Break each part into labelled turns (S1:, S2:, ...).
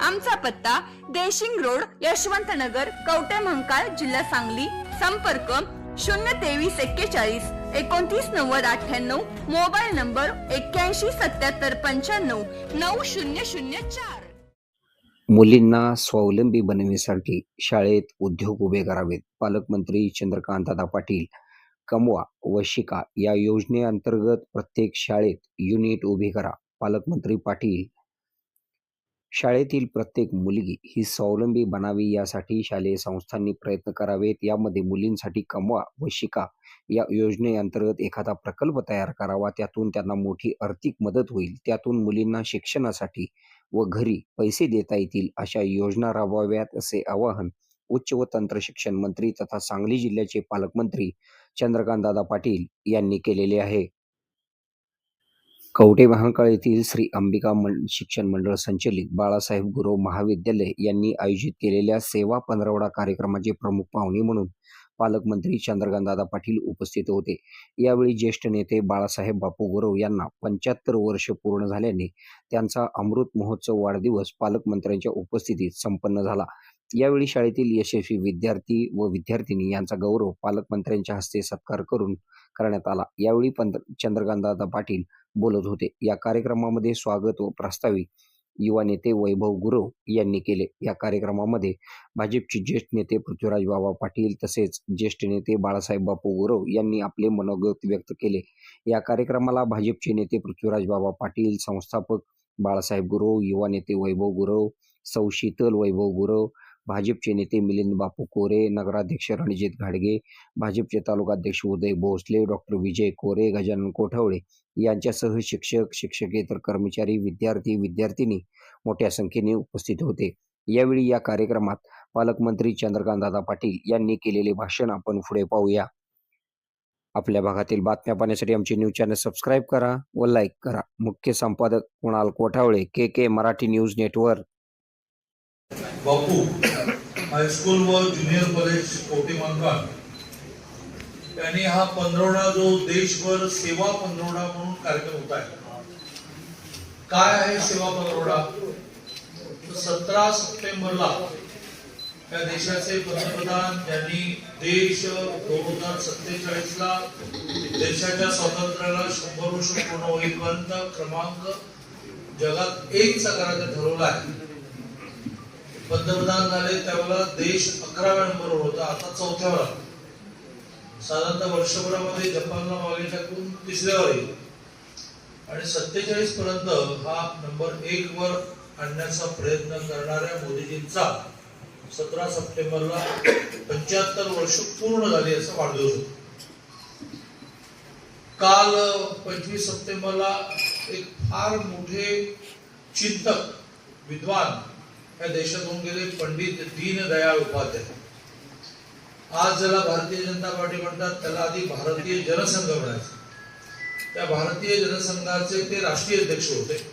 S1: आमचा पत्ता देशिंग रोड यशवंत नगर कवटे महंकाळ जिल्हा सांगली. संपर्क शून्य तेवीस एक्केचाळीस एकोणतीस नव्वद अठ्ठ्याण्णव. मोबाईल नंबर एक्क्याऐंशी सत्याहत्तर पंच्याण्णव नऊ शून्य शून्य चार.
S2: मुलींना स्वावलंबी बनवण्यासाठी शाळेत उद्योग उभे करावेत. पालकमंत्री चंद्रकांतदादा पाटील कमवा व शिका या योजनेअंतर्गत प्रत्येक शाळेत युनिट उभी करा. पालकमंत्री पाटील शाळेतील प्रत्येक मुलगी ही स्वावलंबी बनावी यासाठी शालेय संस्थांनी प्रयत्न करावेत. यामध्ये मुलींसाठी कमवा व शिका या योजनेअंतर्गत एखादा प्रकल्प तयार करावा. त्यातून त्यांना मोठी आर्थिक मदत होईल. त्यातून मुलींना शिक्षणासाठी व घरी पैसे देता येतील अशा योजना राबवाव्यात असे आवाहन उच्च व तंत्र शिक्षण मंत्री तथा सांगली जिल्ह्याचे पालकमंत्री चंद्रकांतदादा पाटील यांनी केलेले आहे. कवठे महाकाळ येथील श्री अंबिका शिक्षण मंडळ संचलित बाळासाहेब गुरव महाविद्यालय यांनी आयोजित केलेल्या सेवा पंधरवडा कार्यक्रमाचे प्रमुख पाहुणे म्हणून पालकमंत्री चंद्रकांतदादा पाटील उपस्थित होते. यावेळी ज्येष्ठ नेते बाळासाहेब बापू गुरव यांना पंच्याहत्तर वर्ष पूर्ण झाल्याने त्यांचा अमृत महोत्सव वाढदिवस पालकमंत्र्यांच्या उपस्थितीत संपन्न झाला. यावेळी शाळेतील यशस्वी विद्यार्थी व विद्यार्थिनी यांचा गौरव पालकमंत्र्यांच्या हस्ते सत्कार करून करण्यात आला. यावेळी पंत चंद्रकांतदादा पाटील बोलत होते. या कार्यक्रमामध्ये स्वागत व प्रस्तावी युवा नेते वैभव गुरव यांनी केले. या कार्यक्रमामध्ये भाजपचे ज्येष्ठ नेते पृथ्वीराज बाबा पाटील तसेच ज्येष्ठ नेते बाळासाहेब बापू गुरव यांनी आपले मनोगत व्यक्त केले. या कार्यक्रमाला भाजपचे नेते पृथ्वीराज बाबा पाटील संस्थापक बाळासाहेब गुरव युवा नेते वैभव गुरव सौ शीतल वैभव गुरव भाजपचे नेते मिलिंद बापू कोरे नगराध्यक्ष रणजित घाडगे भाजपचे तालुकाध्यक्ष उदय भोसले डॉक्टर विजय कोरे गजानन कोठवळे यांच्यासह शिक्षक शिक्षकेतर कर्मचारी विद्यार्थी विद्यार्थिनी मोठ्या संख्येने उपस्थित होते. यावेळी या कार्यक्रमात पालकमंत्री चंद्रकांतदादा पाटील यांनी केलेले भाषण आपण पुढे पाहूया. आपल्या भागातील बातम्या पाहण्यासाठी आमचे न्यूज चॅनल सबस्क्राईब करा व लाईक करा. मुख्य संपादक Kunal Kothawale K K Marathi news network.
S3: Bapu high school व ज्युनियर कॉलेज कोटी त्यांनी हा पंधरवडा जो देशभर सेवा पंधरवडा म्हणून कार्यक्रम होत आहे काय आहे सेवा पंधरवडा? सतरा सप्टेंबरला या देशाचे पंतप्रधान ज्यांनी देश दोन हजार सत्तेचाळीस ला देशाच्या स्वातंत्र्याला शंभर वर्ष पूर्ण होईपर्यंत क्रमांक जगात एकचा करायचा ठरवला आहे. पंतप्रधान झाले त्यावेळेला देश अकराव्या नंबरवर होता आता चौथ्यावर आला. साधारणतः वर्षभरामध्ये जपानला मागे टाकून तिसऱ्यावर येईल आणि सत्तेचाळीस पर्यंत हा नंबर एक वर आणण्याचा प्रयत्न करणाऱ्या मोदीजींचा सतरा सप्टेंबरला पंच्याहत्तर वर्ष पूर्ण झाली असं वाढदिवस होतो काल पंचवीस सप्टेंबरला एक फार मोठे चिंतक विद्वान या देशातून गेले पंडित दीनदयाळ उपाध्याय. आज ज्याला भारतीय जनता पार्टी म्हणतात त्याला आधी भारतीय जनसंघ म्हणायचे. त्या भारतीय जनसंघाचे ते राष्ट्रीय अध्यक्ष होते.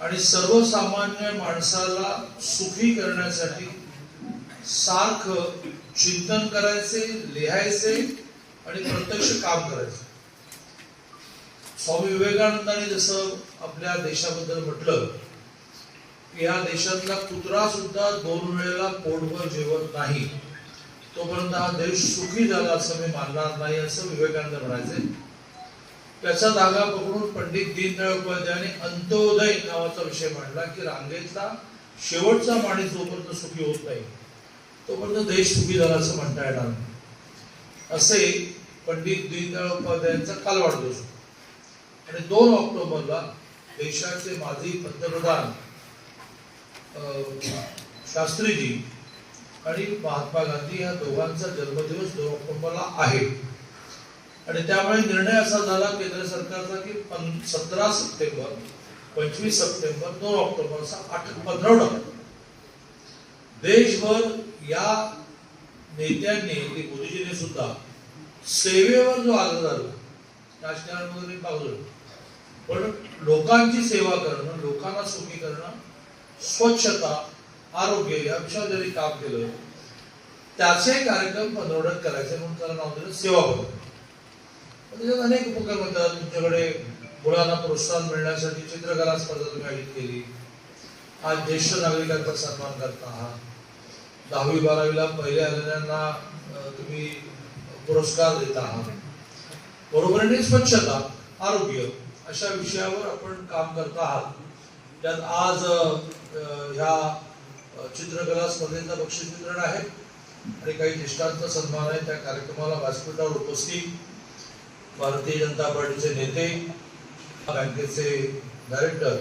S3: आणि सर्वसामान्य माणसाला सुखी करण्यासाठी सारख चिंतन करायचे लिहायचे आणि प्रत्यक्ष काम करायचे. स्वामी विवेकानंदांनी जसं आपल्या देशाबद्दल म्हटलं या देशातला कुत्रा सुद्धा दोन वेळेला पोटभर जेवत नाही. तोपर्यंत हा देश सुखी झाला असं मी मानणार नाही असं विवेकानंद म्हणायचे. त्याचा धागा पकडून पंडित दीनदयाळ उपाध्यायाने अंत्योदय नावाचा विषय मांडला की रांगेतला शेवटचा माणूस जोपर्यंत सुखी होत नाही तोपर्यंत देश सुखी झाला असं म्हणता येणार नाही. असे पंडित दीनदयाळ उपाध्यायांचा काल वाढदिवस आणि दोन ऑक्टोबरला देशाचे माजी पंतप्रधान शास्त्रीजी आणि महात्मा गांधी या दोघांचा जन्मदिवस दोन ऑक्टोबरला आहे. आणि त्यामुळे निर्णय असा झाला केंद्र सरकारचा की सतरा सप्टेंबर पंचवीस सप्टेंबर दोन ऑक्टोबर असा आठ पंधरवडा देशभर या नेत्यांनी मोदीजीने सुद्धा सेवेवर जो आग्रह झाला राजकारण पाहू पण लोकांची सेवा करणं लोकांना सुखी करणं स्वच्छता आरोग्य या विषयावर जरी काम केलं त्याचे कार्यक्रम पंधरवड्यात करायचे म्हणून त्याला नाव दिलं सेवा त्याच्यात अनेक उपक्रम होतात. तुमच्याकडे मुलांना प्रोत्साहन मिळण्यासाठी चित्रकला स्पर्धा तुम्ही आयोजित केली. आज ज्येष्ठ नागरिकांचा सन्मान करता आहात. दहावी बारावीला पहिले आलेल्यांना तुम्ही पुरस्कार देत आहात. बरोबरीने स्वच्छता आरोग्य अशा विषयावर आपण काम करत आहात. त्यात आज ह्या चित्रकला स्पर्धेचं बक्षीस वितरण आहे. आणि काही ज्येष्ठांचा सन्मान आहे त्या कार्यक्रमाला व्यासपीठावर उपस्थित भारतीय जनता पार्टीचे नेते बँकेचे डायरेक्टर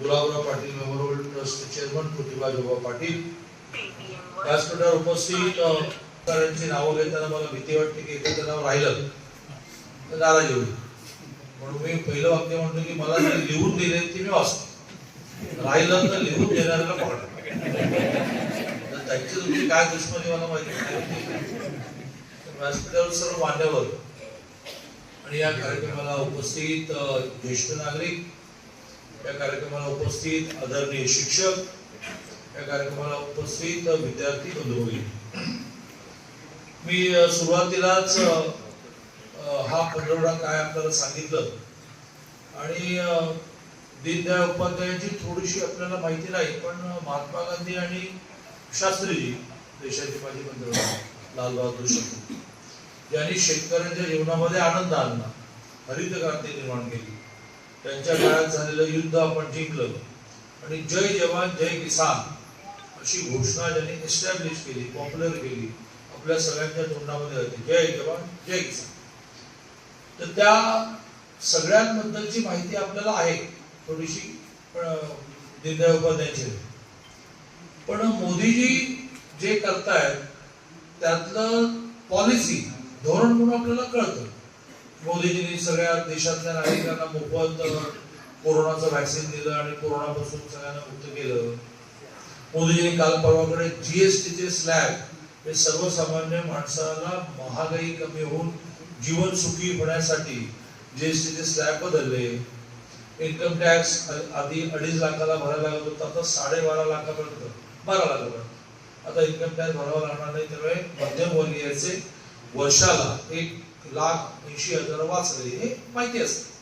S3: गुलाबराव पाटील मेमोरियल ट्रस्टचे चेअरमन प्रतिभाजोबा पाटील. व्यासपीठावर उपस्थित अ, नावं घेताना मला भीती वाटते की एखादं नाव राहिलं तर नाराजी होईल. म्हणून मी पहिलं वाक्य म्हणतो की मला जे लिहून दिले ते मी वाचतो. राहिलं तर लिहून देणाऱ्याला पकडा त्यांची तुमची काय दुश्मनी मला माहिती व्यासपीठावर सर्व मान्यवर आणि या कार्यक्रमाला उपस्थित ज्येष्ठ नागरिक या कार्यक्रमाला उपस्थित आदरणीय शिक्षक या कार्यक्रमाला उपस्थित विद्यार्थी बंधू मी सुरुवातीलाच हा पंधरवडा काय आपल्याला सांगितलं. आणि दीनदयाळ उपाध्यायांची थोडीशी आपल्याला माहिती नाही पण महात्मा गांधी आणि शास्त्रीजी देशाचे माजी पंतप्रधान लालबहादूर शास्त्री ज्यांनी शेतकऱ्यांच्या जीवनामध्ये आनंद आणला हरित क्रांती निर्माण केली. त्यांच्या काळात झालेलं युद्ध आपण जिंकलं आणि जय जवान जय किसान अशी घोषणा ज्यांनी एस्टॅब्लिश केली पॉप्युलर केली. आपल्या सगळ्यांच्या तोंडामध्ये होती जय जवान जय किसान. तर त्या सगळ्यांबद्दलची माहिती आपल्याला आहे. थोडीशी पण पण मोदीजी जे करतायत त्यातलं पॉलिसी धोरण म्हणून आपल्याला कळतं. मोदीजींनी सगळ्या देशातल्या नागरिकांना मोफत कोरोनाचं व्हॅक्सिन दिलं आणि कोरोनापासून सगळ्यांना मुक्त केलं. मोदीजींनी काल परवाकडे जीएसटीचे स्लॅब हे सर्वसामान्य माणसाला महागाई कमी होऊन जीवन सुखी होण्यासाठी जीएसटीचे स्लॅब बदलले. इन्कम टॅक्स आधी अडीच लाखाला भरायला लागत होता आता साडेबारा लाखापर्यंत बारा लाखापर्यंत आता इन्कम टॅक्स भरावा लागणार नाही त्यामुळे मध्यमवर्गीयाचे वर्षाला एक लाख ऐंशी हजार वाचले हे माहिती असते.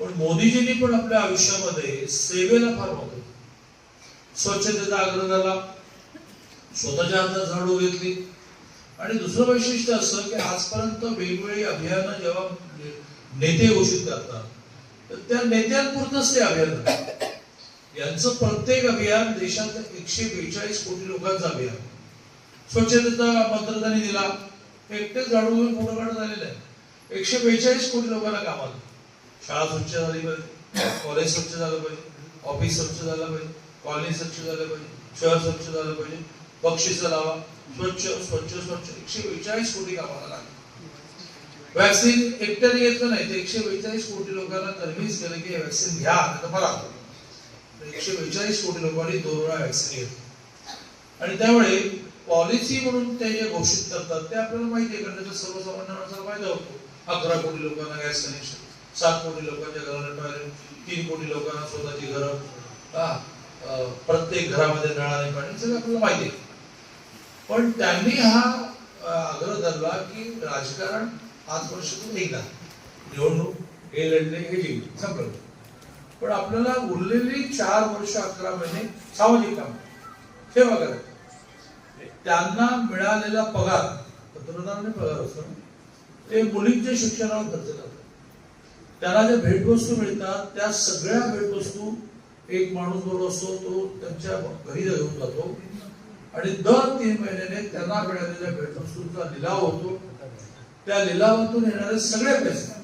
S3: पण मोदीजींनी पण आपल्या आयुष्यामध्ये सेवेला फार महत्त्व स्वच्छतेचा आग्रह झाला स्वतःच्या हातात झाडू घेतली. आणि दुसरं वैशिष्ट्य असं की आजपर्यंत वेगवेगळी अभियानं जेव्हा नेते घोषित करतात तर त्या नेत्यांपुरतच ते अभियान यांचं प्रत्येक अभियान देशात एकशे बेचाळीस कोटी लोकांचं अभियान. स्वच्छतेचा मंत्र त्यांनी दिला. एकटेच झाडू घेऊन फोटो काढत झालेलं आहे. एकशे बेचाळीस कोटी लोकांना कामाला. शाळा स्वच्छ झाली पाहिजे. कॉलेज स्वच्छ झालं पाहिजे. ऑफिस स्वच्छ झालं पाहिजे. कॉलनी स्वच्छ झालं पाहिजे. शहर स्वच्छ झालं पाहिजे. बक्षिसं लावा. स्वच्छ स्वच्छ स्वच्छ. एकशे बेचाळीस कोटी कामाला लागले. वॅक्सिन एकट्याने घेतलं नाही ते एकशे बेचाळीस कोटी लोकांना कन्व्हिन्स केलं की वॅक्सिन घ्या आता तर मला एकशे बेचाळीस कोटी लोकांनी दोन वेळा वॅक्सिन घेतलं. आणि त्यामुळे पॉलिसी म्हणून ते जे घोषित करतात ते आपल्याला माहिती आहे कारण त्याचा सर्वसामान्य माणसाला फायदा होतो. अकरा कोटी लोकांना गॅस कनेक्शन सात कोटी लोकांच्या घराला टॉयलेट तीन कोटी लोकांना स्वतःची घरं हा, प्रत्येक घरामध्ये नळाने पाणी सगळं आपल्याला माहिती आहे. पण त्यांनी हा आग्रह धरला की राजकारण पाच वर्षातून एकदा निवडणूक हे लढले हे जिंकले संपलं. पण आपल्याला उरलेली चार वर्ष अकरा महिने सामाजिक काम. सेवा करायची त्यांना मिळालेला पगार पंतप्रधानांनी पगार असतो ते मुलींच्या शिक्षणावर खर्च करतात. त्यांना ज्या भेटवस्तू मिळतात त्या सगळ्या भेटवस्तू एक माणूस बरोबर असतो तो त्यांच्या घरी घेऊन जातो. आणि दर तीन महिन्याने त्यांना मिळालेल्या भेटवस्तूंचा लिलाव होतो. त्या लिलावातून येणारे सगळे पैसे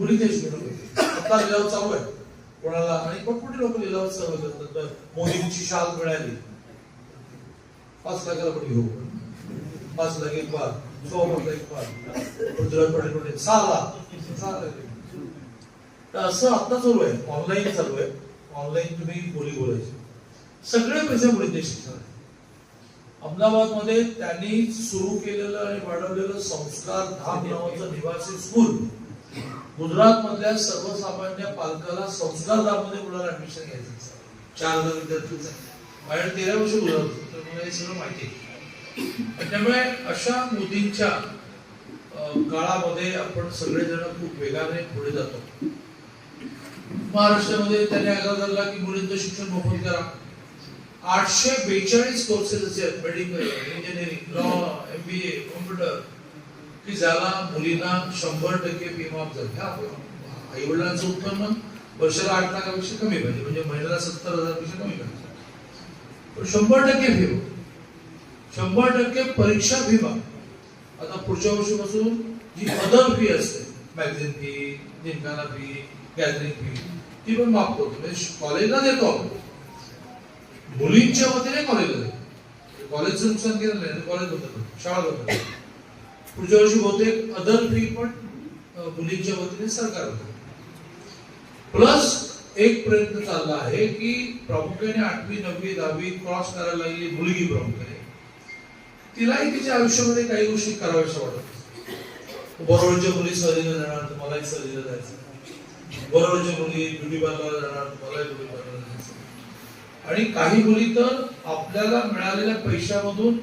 S3: मुलींच्या शिक्षणावर आता लिलाव चालू आहे. कोणाला आणि कोणकोणते लोक लिलाव चालू करतात तर मोदींची शाल मिळाली. पाच लाखाला पण घेऊ हो. पाच लाख एक पाच. सहा लाख एक पाच. पृथ्वीराज पाटील म्हणजे सहा लाख. सहा लाख तर असं आता चालू आहे. ऑनलाईन चालू आहे. ऑनलाईन तुम्ही बोली बोलायची. सगळे पैसे मुलींच्या देश अहमदाबादमध्ये त्यांनी सुरू केलेलं आणि वाढवलेलं संस्कार धाम नावाचं निवासी स्कूल गुजरात मधल्या सर्वसामान्य पालकाला संस्कार धाममध्ये मुलाला ऍडमिशन घ्यायचं चार हजार विद्यार्थीच बाहेर तेरा वर्ष गुजरात तर मला हे सगळं माहिती त्यामुळे अशा मोदींच्या काळामध्ये आपण सगळेजण खूप वेगाने पुढे जातो. महाराष्ट्रामध्ये त्याने आग्रह धरला की मुलींचं शिक्षण मोफत करा. आठशे बेचाळीस कोर्सेस असे आहेत medical engineering law M B A computer की ज्याला मुलींना शंभर टक्के फी माफ झाली. आई वडिलांचं उत्पन्न वर्षाला आठ लाखापेक्षा कमी पाहिजे म्हणजे महिन्याला सत्तर हजारपेक्षा कमी पाहिजे. पण शंभर टक्के फी शंभर टक्के परीक्षा फी माफ. आता पुढच्या वर्षीपासून जी अदर फी असते magazine fee gymkhana fee gathering fee ती पण माफ करतो म्हणजे कॉलेजला देतो आपण. मुलींच्या वतीने कॉलेज देतो कॉलेजचं नुकसान केलं नाही कॉलेज होतं शाळा बंद पुढच्या वर्षी बहुतेक अदर फी पण मुलींच्या वतीने सरकार देतो प्लस एक प्रयत्न चालला आहे की प्रामुख्याने आठवी नववी दहावी क्रॉस करायला लागली मुलगी प्रामुख्याने. तिलाही तिच्या आयुष्यामध्ये काही गोष्टी कराव्याशा वाटत बरोबरच्या मुली सहलीला जाणार तर मलाही सहलीला जायचं. बरोबरच्या मुली ब्युटी पार्लरला जाणार तुम्हालाही मलाही ब्युटी पार्लर आणि काही मुली तर आपल्याला मिळालेल्या पैशामधून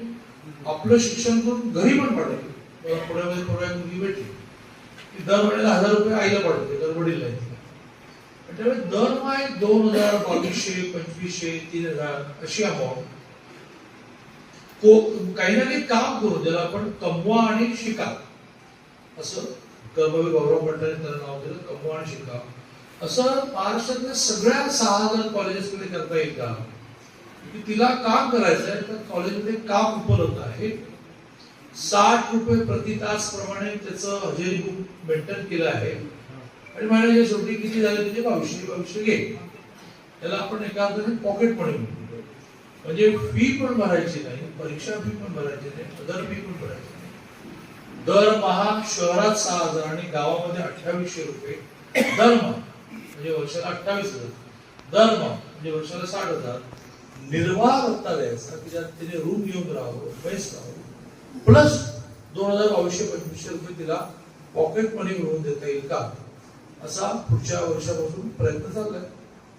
S3: आपलं शिक्षण करून घरी पण पाठवली मला पुण्यामध्ये पुण्या एक मुलगी भेटली. ती दर महिन्याला हजार रुपये आईला पाठवते दर वडील नाही त्यामुळे दर माय दोन हजार बावीसशे पंचवीसशे तीन हजार अशी अमाऊंट काही ना काही काम करू ज्याला आपण कमवा आणि शिका. असं कर्मवीर गौरव मंडळाने त्याला नाव दिलं कमवा आणि शिका. असं महाराष्ट्रातल्या सगळ्या सहा हजार कॉलेजेसमध्ये करता येईल का? की तिला काम करायचं आहे तर कॉलेजमध्ये काम उपलब्ध आहे. साठ रुपये प्रति तास प्रमाणे त्याचं हजेरी बुक मेंटेन केलं आहे. आणि माझ्या शेवटी किती झाले तिथे बावीसशे बावीसशे घे. त्याला आपण एका अर्थाने पॉकेट मनी म्हणतो. म्हणजे फी पण भरायची नाही परीक्षा फी पण भरायची नाही अदर फी पण भरायची नाही. दरमहा शहरात सहा हजार आणि गावामध्ये अठ्ठावीसशे रुपये दरमहा. म्हणजे वर्षाला अठ्ठावीस हजार. धर्म म्हणजे वर्षाला साठ हजार. निर्वाह भत्ता द्यायचा की ज्यात तिने रूम घेऊन राहावं बेस्ट राहावं. प्लस दोन हजार बावीसशे पंचवीसशे रुपये तिला पॉकेट मनी मिळवून देता येईल का? असा पुढच्या वर्षापासून प्रयत्न चाललाय.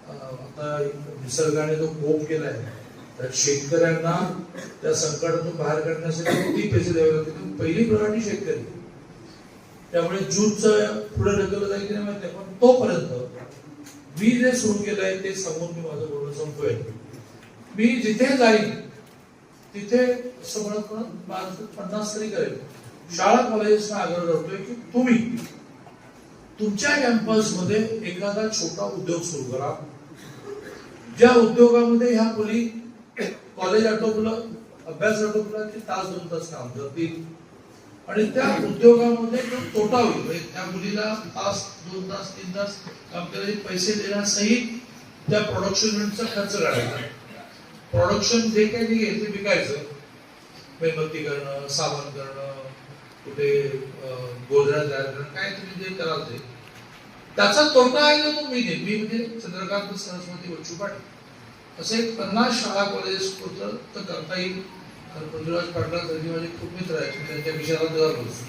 S3: आता निसर्गाने जो कोप केलाय तर शेतकऱ्यांना त्या संकटातून बाहेर काढण्यासाठी किती पैसे द्यावे लागतील? पहिली प्रकारची शेतकरी. त्यामुळे जूनचं पुढे ढकललं जाईल की नाही माहिती पण तोपर्यंत मी जे सुरू केलंय ते समोर मी माझं बोलणं संपवेल मी जिथे जाईन तिथे असं म्हणत माझं पन्नास तरी करेल शाळा कॉलेजेसना आग्रह करतोय की तुम्ही तुमच्या कॅम्पसमध्ये एखादा छोटा उद्योग सुरू करा. ज्या उद्योगामध्ये ह्या मुली कॉलेज आटोपलं अभ्यास आटोपला की तास दोन तास काम करतील. आणि त्या उद्योगामध्ये जो तोटा होईल. म्हणजे त्या मुलीला तास दोन तास तीन तास काम करायचे पैसे देण्यासहित त्या प्रोडक्शन युनिटचा खर्च काढायचा प्रोडक्शन जे काही निघेल ते विकायचं. मेणबत्ती करणं साबण करणं कुठे अं, तयार करणं काय तुम्ही जे कराल ते. त्याचा तोटा आहे ना तो मी मी म्हणजे चंद्रकांत सरस्वती बच्चू पाटील असे एक पन्नास शाळा कॉलेजेस होतं तर करता येईल. तर पृथ्वीराज पाटला माझे खूप मित्र आहेत मी त्यांच्या विषयाला दर बोलतो.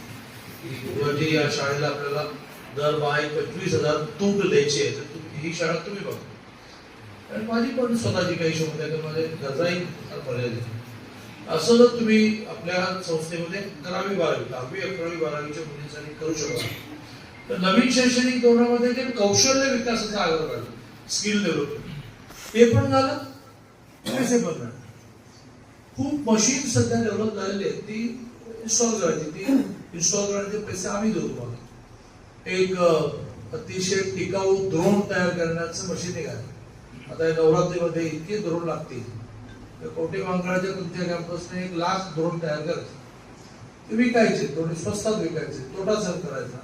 S3: की गुरुजी या शाळेला आपल्याला दर बाय पंचवीस हजार तूट द्यायची आहे तर ही शाळा तुम्ही बघा. आणि माझी पण स्वतःची काही शोध आहे तर माझे गरजाही फार मर्यादित असं जर तुम्ही आपल्या संस्थेमध्ये अकरावी बारावी दहावी अकरावी बारावीच्या मुलींसाठी करू शकता तर नवीन शैक्षणिक धोरणामध्ये जे कौशल्य विकासाचा आग्रह काढला स्किल डेव्हलपमेंट ते पण झालं पैसे पण झालं. खूप मशीन सध्या डेव्हलप झालेली आहेत ती इन्स्टॉल करायची. ती इन्स्टॉल करण्याचे पैसे आम्ही देऊ तुम्हाला. एक अतिशय टिकाऊ द्रोण तयार करण्याचं मशीन निघालं. आता नवरात्रीमध्ये इतके द्रोण लागतील. तर कोटे वांकळाच्या तुमच्या कॅम्पसने एक लाख द्रोण तयार करायचे. ते विकायचे. थोडे स्वस्तात विकायचे. तोटा सर करायचा.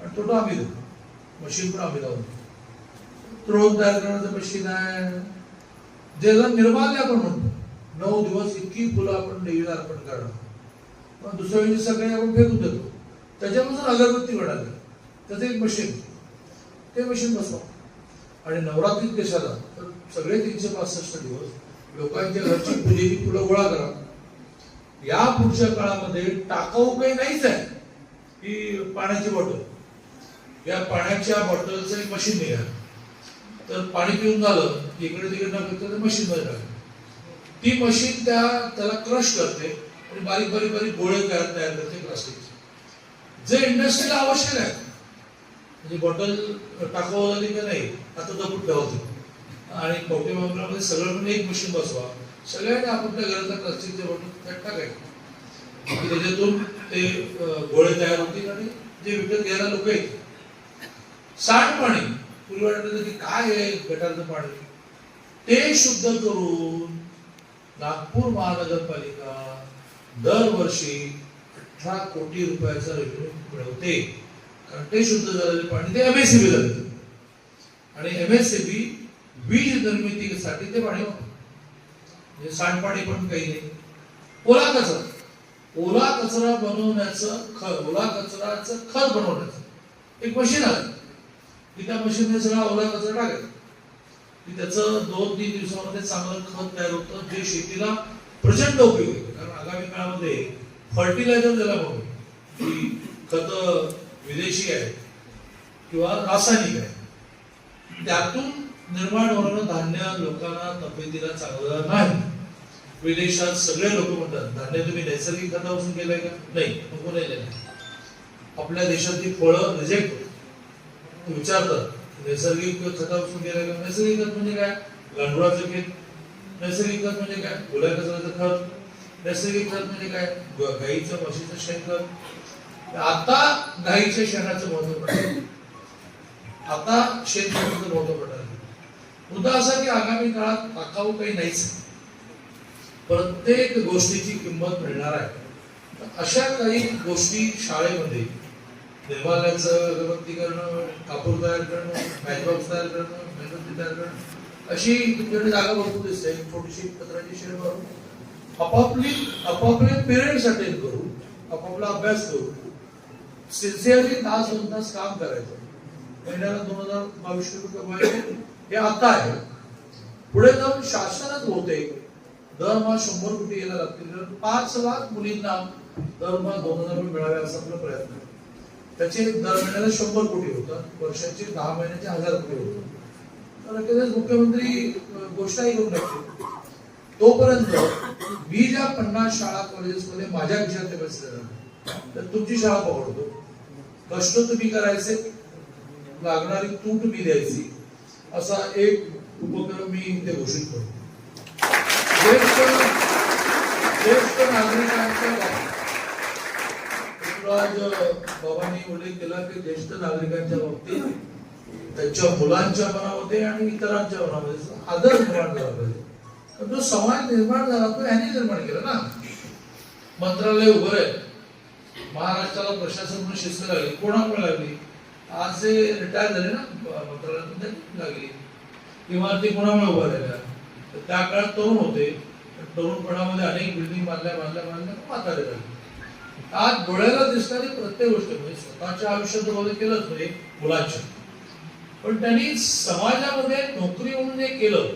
S3: आणि तोटा आम्ही देतो मशीन पण आम्ही लावून द्रोण तयार करण्याचं मशीन आहे. ज्याला निर्माल्या पण म्हणतो. नऊ दिवस इतकी फुलं आपण देवीला अर्पण करणार. पण दुसऱ्या दिवशी सकाळी आपण फेकून देतो. त्याच्यापासून अगरबत्ती मिळाली त्याचं एक मशीन ते मशीन बसवा. आणि नवरात्रीत कशाला? तर सगळे तीनशे पासष्ट दिवस लोकांच्या घरची पूजेची फुलं गोळा करा. या पुढच्या काळामध्ये टाकाऊ काही नाहीच आहे. की पाण्याची बॉटल या पाण्याच्या बॉटलचं एक मशीन निघालं. तर पाणी पिऊन झालं की इकडे तिकडे न तर मशीनमध्ये मशीन टाकलं. ती मशीन त्या त्याला क्रश करते आणि बारीक बारीक बारीक गोळे तयार तयार करते प्लास्टिकचे. जे इंडस्ट्रीला आवश्यक आहे म्हणजे बॉटल टाकावं झाली का नाही आता दपूट ठेवते आणि कवटे मामल्यामध्ये सगळं एक मशीन बसवा. सगळ्यांनी आपापल्या घरातल्या प्लास्टिकचे बॉटल त्यात टाकायचे. त्याच्यातून ते गोळे तयार होतील आणि जे विकत घ्यायला लोक येतील. सांडपाणी पूर्वी वाटलं की काय आहे गटारचं पाणी? ते शुद्ध करून नागपूर महानगरपालिका दरवर्षी अठरा कोटी रुपयाचा रेव्हेन्यू मिळवते. कारण ते शुद्ध झालेले पाणी ते एमएससीबी जाते आणि एमएससीबी वीज निर्मितीसाठी ते पाणी वापरते म्हणजे सांडपाणी पण काही नाही. ओला कचरा. ओला कचरा बनवण्याचं खत ओला कचराचं खत बनवण्याचं. एक मशीन आहे की त्या मशीनने सगळा ओला कचरा टाकायचा की त्याचं दोन तीन दिवसामध्ये चांगलं खत तयार होतं जे शेतीला प्रचंड उपयोग आहे. कारण आगामी काळामध्ये फर्टिलायझर ज्याला म्हणू की खत विदेशी आहे किंवा रासायनिक आहे त्यातून निर्माण होणारं धान्य लोकांना तब्येतीला चांगलं नाही. विदेशात सगळे लोक म्हणतात धान्य तुम्ही नैसर्गिक खतापासून केलंय का? नाही नको नाही नाही. आपल्या देशातली फळं रिजेक्ट होतात. विचारतात नैसर्गिक खतापासून केलंय नैसर्गिक खत म्हणजे काय? गांडुळाचं खत. नैसर्गिक खत म्हणजे काय? ओल्या कचऱ्याचं खत. नैसर्गिक खत म्हणजे काय? गाईचं म्हशीचं शेणखत आता गाईच्या शेणाचं महत्त्व पडलं आता शेतकऱ्याचं महत्त्व पडलं मुद्दा असा की आगामी काळात टाकाऊ काही नाहीच. प्रत्येक गोष्टीची किंमत मिळणार आहे. अशा काही गोष्टी शाळेमध्ये देवालयाचं अगरबत्ती करणं कापूर तयार करणं मॅचबॉक्स तयार करणं मेणबत्ती तयार करणं अशी तुमच्याकडे जागा भरपूर दिसते. छोटीशी पत्राची शेड मारून आपापली आपापले पेरेंट्स अटेंड करू आपापला अभ्यास करू सिन्सिअरली तास दोन तास काम करायचं. महिन्याला दोन हजार बावीसशे रुपये महिने हे आता आहे. पुढे जाऊन शासनच होते. दरमहा शंभर कोटी यायला लागतील. पाच लाख मुलींना दरमहा दोन हजार रुपये मिळावे असा आपला प्रयत्न आहे. त्याचे दर महिन्याला शंभर कोटी होतात वर्षाचे दहा महिन्याचे हजार कोटी होतं. तर लगेचच मुख्यमंत्री अं, घोषणाही करून टाकतील. तोपर्यंत मी ज्या पन्नास शाळा कॉलेजेसमध्ये माझ्या विषयात पैसे तर तुमची शाळा पकडतो. कष्ट तुम्ही करायचे लागणारी तूट मी द्यायची असा एक उपक्रम मी इथे घोषित करतो. ज्येष्ठ ज्येष्ठ नागरिकांच्या आज बाबांनी उल्लेख केला की ज्येष्ठ नागरिकांच्या बाबतीत त्यांच्या मुलांच्या मनामध्ये आणि इतरांच्या मनामध्ये आदर निर्माण झाला पाहिजे. तर जो समाज निर्माण झाला तो ह्याने निर्माण केला ना. मंत्रालय उभं आहे महाराष्ट्राला प्रशासन म्हणून शिस्त लागली. कोणामुळे लागली? आज जे रिटायर झाले ना मंत्रालयामध्ये लागली. इमारती कोणामुळे उभ्या राहिल्या? तर त्या काळात तरुण होते. तरुणपणामध्ये अनेक बिल्डिंग बांधल्या बांधल्या बांधल्या म्हातारे झाले आज डोळ्याला दिसणारी प्रत्येक गोष्ट म्हणजे स्वतःच्या आयुष्यात बदल केलंच म्हणजे मुलाच्या पण त्यांनी समाजामध्ये नोकरी म्हणून जे केलं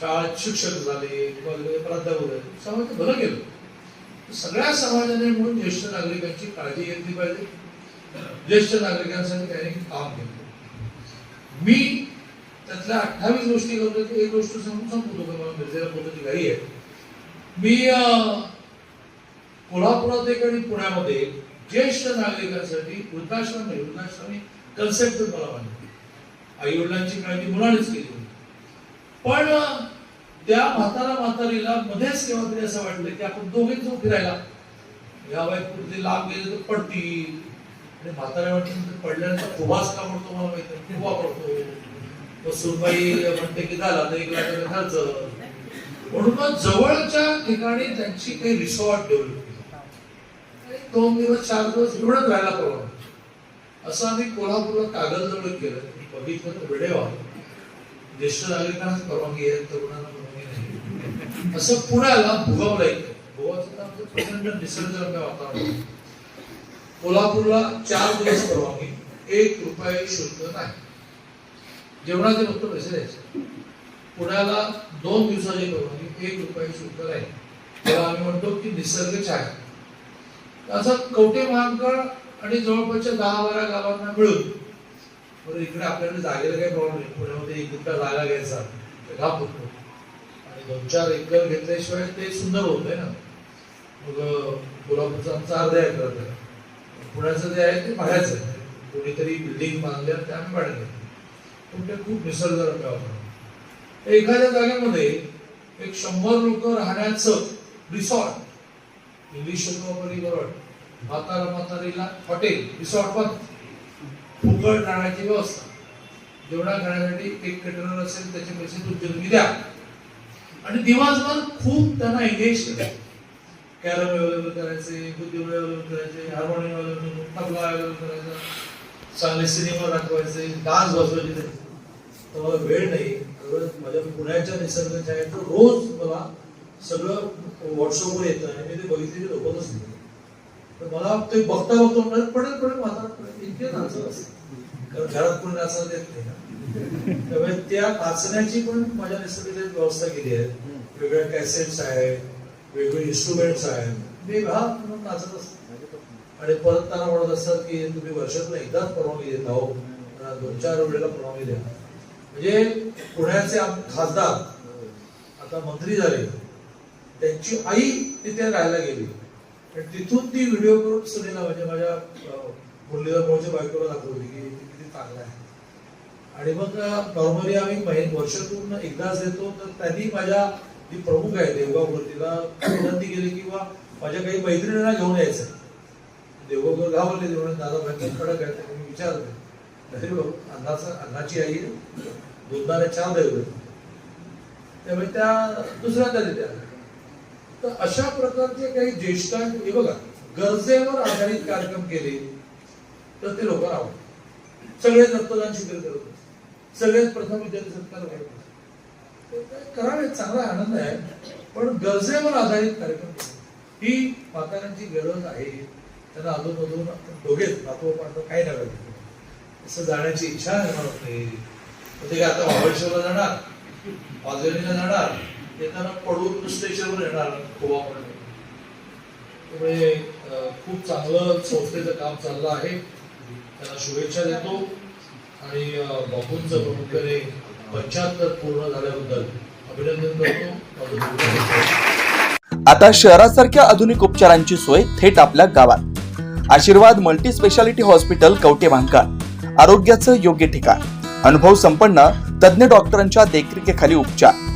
S3: शाळेत शिक्षक झाले किंवा प्राध्यापक झाले समाजात भलं केलं. सगळ्या समाजाने म्हणून ज्येष्ठ नागरिकांची काळजी घेतली पाहिजे. ज्येष्ठ नागरिकांसाठी त्यांनी काम केलं. मी त्यातल्या अठ्ठावीस गोष्टी करतो की एक गोष्ट सांगून सांगतो मला मिरजेला पोहोचची घाई आहे. मी कोल्हापुरात आणि पुण्यामध्ये ज्येष्ठ नागरिकांसाठी वृद्धाश्रम आहे वृद्धाश्रमी कन्सेप्ट मला माहिती आई वडिलांची काळजी मुलानेच केली होती. पण त्या म्हातारा म्हातारीला मध्येच केव्हा तरी असं वाटलं की आपण दोघेच जाऊ फिरायला. या बाई कुठे लांब गेले तर पडतील. आणि म्हाताऱ्या वाटतं पडल्यानंतर खुबास का पडतो मला माहिती नाही. खुबा पडतो मग सुनबाई म्हणते की झाला तर एक लाख खर्च. म्हणून मग जवळच्या ठिकाणी त्यांची काही रिसॉर्ट ठेवली. दोन दिवस चार दिवस एवढंच राहायला परवा असं आम्ही कोल्हापूरला कागद जवळ केलं. बघितलं तर वेळे ज्येष्ठ नागरिकांनाच परवानगी आहे तरुणांना परवानगी नाही. असं पुण्याला भुगावला येतं प्रचंड निसर्गरम्य वातावरण. कोल्हापूरला चार दिवस परवानगी. एक रुपये शुल्क नाही. जेवणाचे फक्त पैसे द्यायचे. पुण्याला दोन दिवसाची परवानगी एक रुपये शुल्क नाही. त्याला आम्ही म्हणतो की निसर्ग छाया असं कवटे महांकाळ आणि जवळपासच्या दहा बारा गावांना मिळून बरं इकडे आपल्याकडे जागेला काही प्रॉब्लेम नाही. पुण्यामध्ये एक गुंठा जागा घ्यायचा. तर घाप होतो. आणि दोन चार एकर घेतल्याशिवाय ते सुंदर होत आहे ना. मग कोल्हापूरचा आमचा अर्धा एकर आहे. पुण्याचं जे आहे ते भाड्याचं आहे. कोणीतरी बिल्डिंग बांधल्या त्या आम्ही पाडले पण ते खूप निसर्गरम्य वातावरण एखाद्या जागेमध्ये एक शंभर लोक राहण्याचं रिसॉर्ट इंग्लिश शब्द बरोबर म्हातारा म्हातारीला हॉटेल रिसॉर्ट पण. फुकट राहण्याची व्यवस्था. जेवढा खाण्यासाठी एक कटरर असेल त्याचे पैसे तुमचे तुम्ही द्या. आणि दिवसभर खूप त्यांना एंगेज करा कॅरम अवेलेबल करायचे बुद्धिबळ अवेलेबल करायचे हार्मोनियम अवेलेबल तबला अवेलेबल करायचा. चांगले सिनेमा दाखवायचे डान्स बसवायचे ते. तर मला वेळ नाही. माझ्या पुण्याच्या निसर्गाच्या आहेत तर रोज मला सगळं व्हॉट्सअपवर येत आहे मी ते बघितलेली लोकच नाही तर मला ते बघता बघतो म्हणणार पडेल पडेल म्हातारा इतके नाचत असते. कारण घरात कोणी नाचायला देत नाही ना. त्यामुळे त्या नाचण्याची पण माझ्या निसर्गाने व्यवस्था केली आहे. वेगळ्या कॅसेट्स आहेत वेगवेगळे इन्स्ट्रुमेंट्स आहेत. मी हा म्हणून नाचत असतो. आणि परत त्यांना म्हणत असतात की तुम्ही वर्षातून एकदाच परवानगी देत आहो. दोन चार वेळेला परवानगी द्या. म्हणजे पुण्याचे खासदार आता मंत्री झाले. त्यांची आई तिथे राहायला गेली. आणि तिथून ती व्हिडिओ करून सुनीला म्हणजे माझ्या मुलीला मुरलीधर मोहोळच्या बायकोला दाखवली की ती किती चांगलं आहे. आणि मग नॉर्मली आम्ही महिन वर्षातून एकदाच येतो तर त्यांनी माझ्या जी प्रमुख आहे देवगाव तिला विनंती केली किंवा माझ्या काही मैत्रिणींना घेऊन यायचं देवगाव गावले देऊन दादा भाई कडक आहे तर मी विचारलं. तरी बघ अन्नाचा अन्नाची आई दुधाने चार दैव त्यामुळे त्या दुसऱ्यांदा देत्या तर अशा प्रकारचे काही ज्येष्ठांनी म्हणजे बघा गरजेवर आधारित कार्यक्रम केले तर ते लोकांना आवडतात सगळेच रक्तदान शिबिर करत होते. सगळेच प्रथम विद्यार्थी सत्कार करत करावे चांगला आनंद आहे पण गरजेवर आधारित कार्यक्रम ही माताऱ्यांची गरज आहे. त्यांना अधूनमधून दोघेच नातो पाहतो काय नव्हे असं जाण्याची इच्छा निर्माण होते नाही ते काय आता महाबळेश्वरला जाणार पाचगणीला जाणार. येताना पडून स्टेशनवर येणार गोवामध्ये त्यामुळे खूप चांगलं संस्थेचं काम चाललं आहे. त्यांना शुभेच्छा देतो. आणि अं, बापूंचं प्रमुख्याने पंच्याहत्तर पूर्ण झाल्याबद्दल अभिनंदन करतो.
S4: आता शहरासारख्या आधुनिक उपचारांची सोय थेट आपल्या गावात. Ashirwad multi speciality hospital Kavathe भांकार आरोग्याचं योग्य ठिकाण. अनुभव संपन्न तज्ज्ञ डॉक्टरांच्या देखरेखीखाली उपचार.